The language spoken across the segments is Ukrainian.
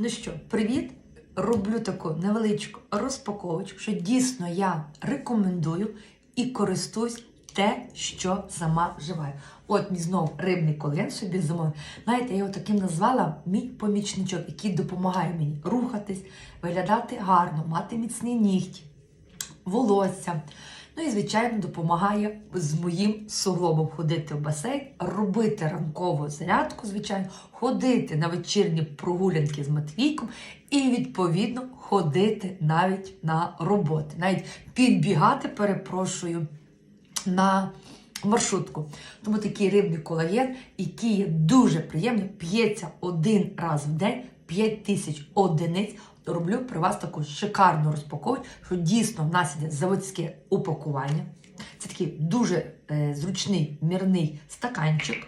Ну що, привіт! Роблю таку невеличку розпаковочку, що дійсно я рекомендую і користуюсь те, що сама вживаю. От мій знов рибний колаген собі замовив. Знаєте, я його таким назвала мій помічничок, який допомагає мені рухатись, виглядати гарно, мати міцні нігті, волосся. Ну і, звичайно, допомагає з моїм суглобом ходити в басейн, робити ранкову зарядку, звичайно, ходити на вечірні прогулянки з Матвійком і, відповідно, ходити навіть на роботи, навіть підбігати, перепрошую, на маршрутку. Тому такий рибний колаген, який є дуже приємний, п'ється один раз в день, 5 тисяч одиниць. Роблю при вас таку шикарну розпаковку, що дійсно в нас іде заводське упакування. Це такий дуже е, зручний мірний стаканчик.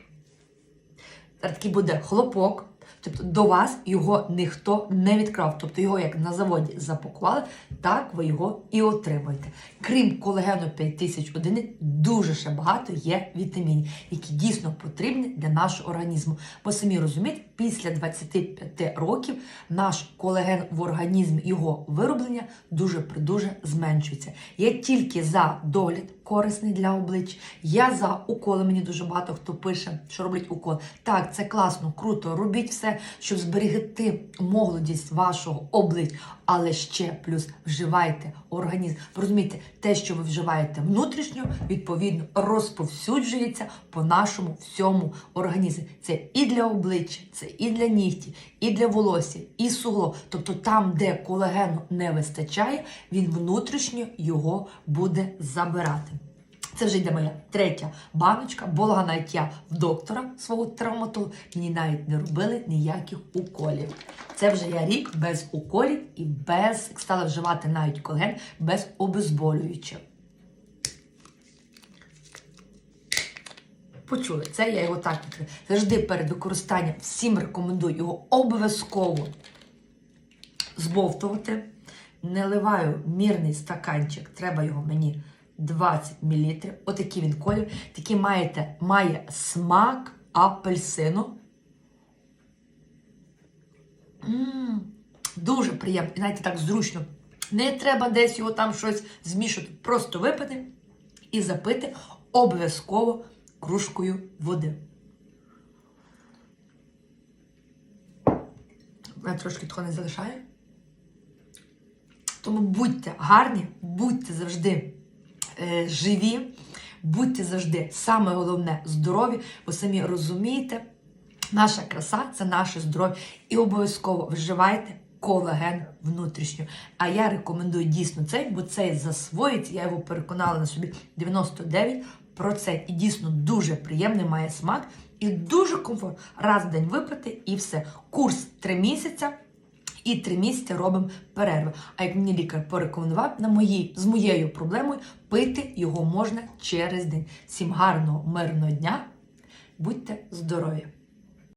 Такий буде хлопок. Тобто до вас його ніхто не відкрав. Тобто його як на заводі запакували, так ви його і отримаєте. Крім колагену 5000 одиниць, дуже ще багато є вітамінів, які дійсно потрібні для нашого організму. Бо самі розумієте, після 25 років наш колаген в організмі, його вироблення дуже дуже зменшується. Я тільки за догляд корисний для обличчя. Я за уколи. Мені дуже багато хто пише, що роблять укол. Так, це класно, круто. Робіть все, щоб зберегти молодість вашого обличчя. Але ще плюс вживайте організм. Розумієте, те, що ви вживаєте внутрішньо, відповідно розповсюджується по нашому всьому організмі. Це і для обличчя, це і для нігті, і для волосся, і сугло. Тобто там, де колагену не вистачає, він внутрішньо його буде забирати. Це вже йде моя третя баночка. Була навіть я в доктора свого травматолога. Мені навіть не робили ніяких уколів. Це вже я рік без уколів і без стала вживати навіть колаген без обезболюючих. Почули, це я його так. Завжди перед використанням всім рекомендую його обов'язково збовтувати. Не ливаю мірний стаканчик, треба його мені 20 мл. Отакий він колір. Такий маєте, має смак апельсину. М, Дуже приємно. І навіть так зручно. Не треба десь його там щось змішувати. Просто випити і запити обов'язково кружкою води. Мене трошки того не залишає. Тому будьте гарні, будьте завжди живі, будьте завжди саме головне здорові, бо самі розумієте, наша краса це наше здоров'я. І обов'язково вживайте колаген внутрішньо. А я рекомендую дійсно цей, бо цей засвоїться, я його переконала на собі 99%. І дійсно дуже приємний має смак і дуже комфортно. Раз в день випити і все. Курс 3 місяця. І три місяці робимо перерви. А як мені лікар порекомендував на моїй, з моєю проблемою, пити його можна через день. Всім гарного, мирного дня. Будьте здорові!